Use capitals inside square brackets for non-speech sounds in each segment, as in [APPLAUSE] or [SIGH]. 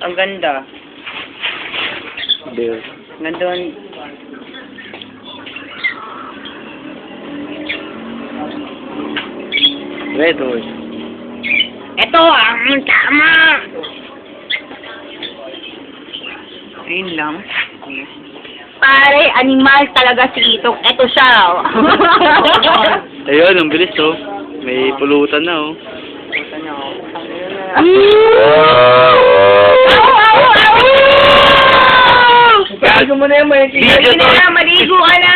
Ang ganda. Bill. Nandun. Red horse. Ito ang tama! Ayun lang. Pare, animal talaga si Itong. Ito siya. oh. [LAUGHS] Ayun, ang bilis oh. May pulutan na oh. Ito na, oh. Gago mo na yan, may Sige na, maligo ka na!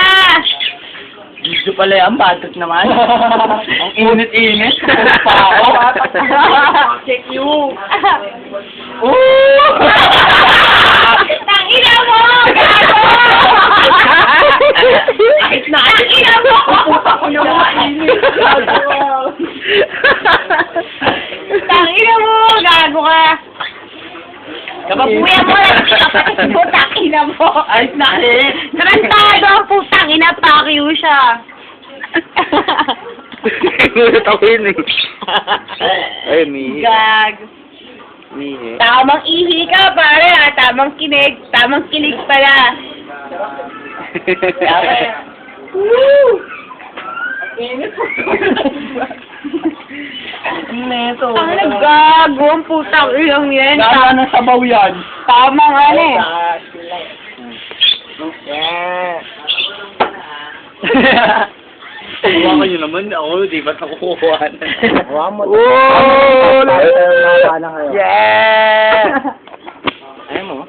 Gusto pala yan, batot naman. [LAUGHS] ang init-init. pa ako. Check you. Oo! Tangina mo! Gago! Kahit [LAUGHS] na Tangina mo! Puta ko na mainit. Tangina mo! Gago ka! Kapabuya mo lang kapatid mo, tangina mo! Ay, nakin. Tarantado ang putang ina, pakyo siya. Gulat ako yun eh. Ay, mi. Gag. Mi. Tamang ihi ka, pare, ha? Tamang kinig. Tamang kilig pala. [LAUGHS] Woo! Neto. Ang naggago ang putang ilang yan. Tama na sabaw yan. Tamang ano eh. Kuha ko yun naman. Ako, di ba nakukuha na? Kuha mo. Oh! [LAUGHS] Yeah! Ayaw mo?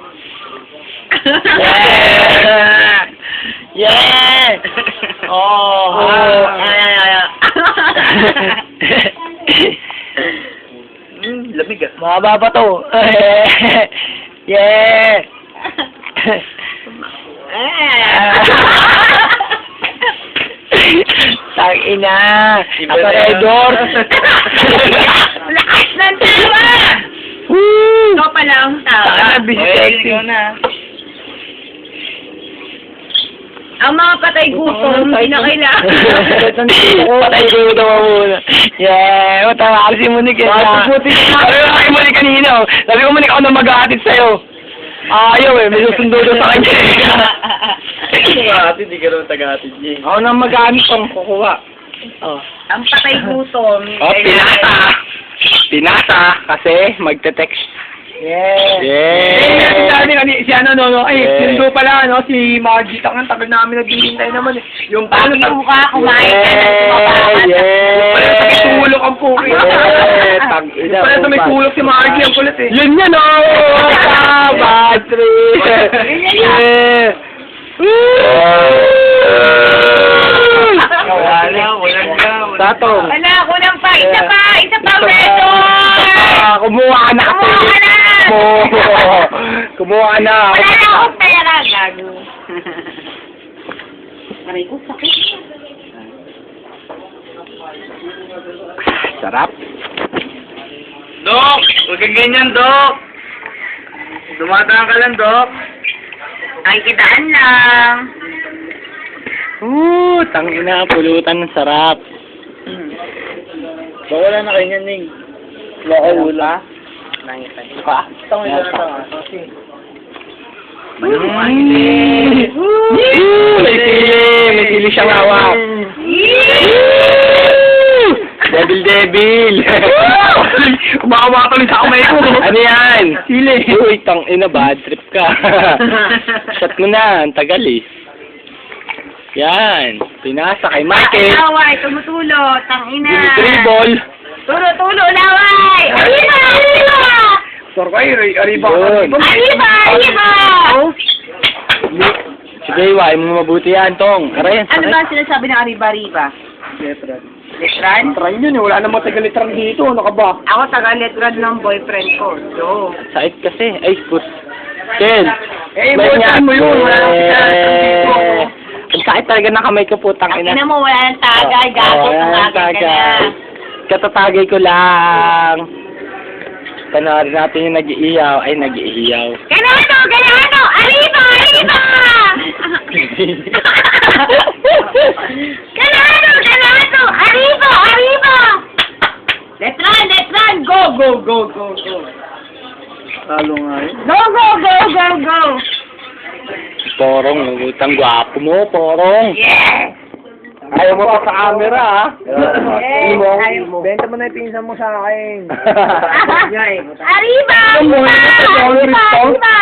Yeah! Yeah! Oh! Oh, ay. Hmm, lamig ah. Mahaba pa to. [LAUGHS] yeah! [LAUGHS] Tang ina! Aparador! [LAUGHS] Lakas ng tawa! Woo! Ito pa lang tawa. Ah, busy sexy. Ang mga patay gutom, hindi na kailangan. [LAUGHS] Patay ko daw muna. Yeah, matawa kasi Monique. eh. Sabi ko kay Monique kanina. oh. Sabi ko Monique ako na mag-aatid sa'yo. Ayaw eh, may susundo daw sa kanya. [LAUGHS] Ate, di ka naman taga-ate, Jay. Ako na mag-aamit pang kukuha. Oh. Ang patay gutom, Oh, pinasa. Pinasa kasi magte-text. Yeah. Yeah. Si Dani, ani, si ano, no, no, ay, Yeah. yung do pala, no, si Margie, tangan, tagal namin naghihintay naman, eh. Yung Pag paano, ka, kumain ka na sumabakan. Yeah. Pala tulok ang puki. Yeah, tang ina. Pala may tulok si Margie, ang kulit, eh. Yun yan, oh! Ah, [LAUGHS] bad trip! Yeah! Wala na, wala na. Tatong. Wala, kulang pa. Isa pa, isa pa, Beto! Ah, kumuha ka na. Kumuha ka na! [LAUGHS] Kumuha. Na. Wala na akong pera, gago. Aray ko, sakit. Sarap. Dok! Huwag kang ganyan, Dok! Dumadaan ka lang, Dok. Ay, kitaan lang. Uh, tangina, pulutan ng sarap. Ba, wala na kayo niyan, Ning. Loko, wala. Pa? Tango na tango. May sili! May sili siyang hawak. Devil, devil! Kumakawa tuloy sa kamay ko. ano yan? Sili. Uy, tang ina, bad trip ka. Shot mo na, ang tagal eh. Yan, pinasa kay Michael. Laway, tumutulo. Tangina. Dimitri ball. Tulo, tulo, laway! Arriba, arriba! Sor ko, arriba. Arriba, arriba! Sige, iwain mo mabuti yan, Tong. Aray, Ano ba sinasabi ng arriba-arriba? Letran. Letran? Letran yun, eh. Wala namang taga-letran dito. Ano ka ba? Ako taga-letran ng boyfriend ko. So, Sakit kasi. Ay, pus. Ken. Eh, boyfriend mo yun. Wala namang taga-letran dito. Eh, Ang sakit talaga ng kamay ko, putang ang ina. ina mo, wala nang tagay. Gago, Oh, wala nang tangagay ka na. Tagay. Katatagay ko lang. Panoorin natin yung nag-iiyaw. Ay, nag-iiyaw. Ganano, ganano! Arriba, arriba! ganano, ganano! Arriba, arriba! Letran, letran! Go, go, go, go, go! Lalo nga yun. Go, go, go, go, go! Porong, utang gwapo mo, porong. Yeah! Ayaw mo pa sa camera, ha? Eh, Imo, ayaw imo. Benta mo na yung pinsan mo sa akin. [LAUGHS] Arriba! Mo, Arriba! Arriba! Arriba!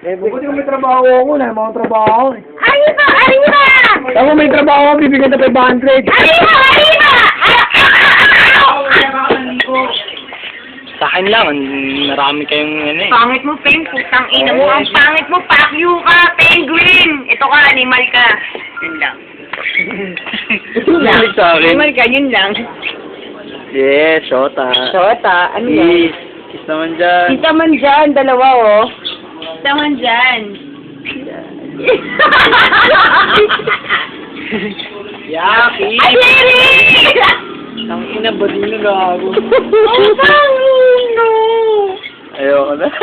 Eh, buti kung may trabaho ako, wala namang trabaho. Arriba! Arriba! Ako may trabaho ako, bibigyan na 500. Arriba! Arriba! Sa akin lang, marami kayong ano eh. Pangit mo, Peng. Putang ina mo. Ang pangit mo. Fuck you ka, penguin. Ito ka, animal ka. Yun lang. Bumalik sa akin. Ka, yun lang. Yes, shota. Shota, ano Kiss. Kiss naman dyan. Kita man dyan, dalawa oh. Kita man dyan. [LAUGHS] Yaki. Adiri! Ang ina ba din na gago? Ang pangino! Ayoko na. [LAUGHS]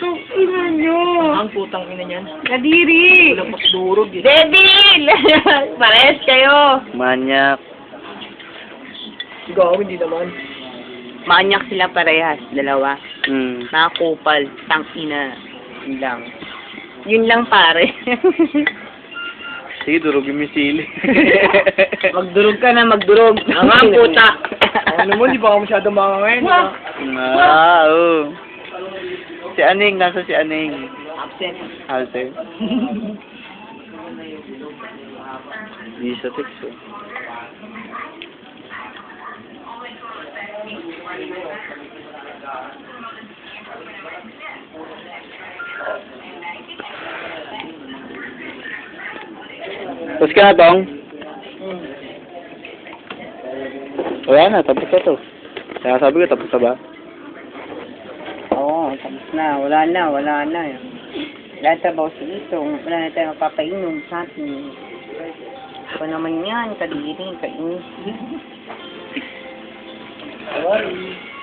[LAUGHS] Ang ina nyo. Ang putang ina niyan. Kadiri! Lapas durog eh. Debil! [LAUGHS] Parehas kayo. Manyak. Gago, hindi naman. Manyak sila parehas, dalawa. Hmm. Nakakupal, tangina. Yun lang. Yun lang pare. [LAUGHS] Sige, durog yung misili. [LAUGHS] magdurog ka na, magdurog. Ang ang puta. Ano mo, di ba ako masyado makakain? Wah! ah, oo. Si Aning, nasa si Aning. Absent. Halte. [LAUGHS] Di sa text eh. Tapos ka na, Tong? Wala na, tapos na to. Kaya sabi ko, tapos na ba? Oo, tapos na. Wala na, wala na. Wala na trabaho si Ito. Wala na tayo mapapainom sa atin. Ito naman yan, kadiri, kainis. Sorry.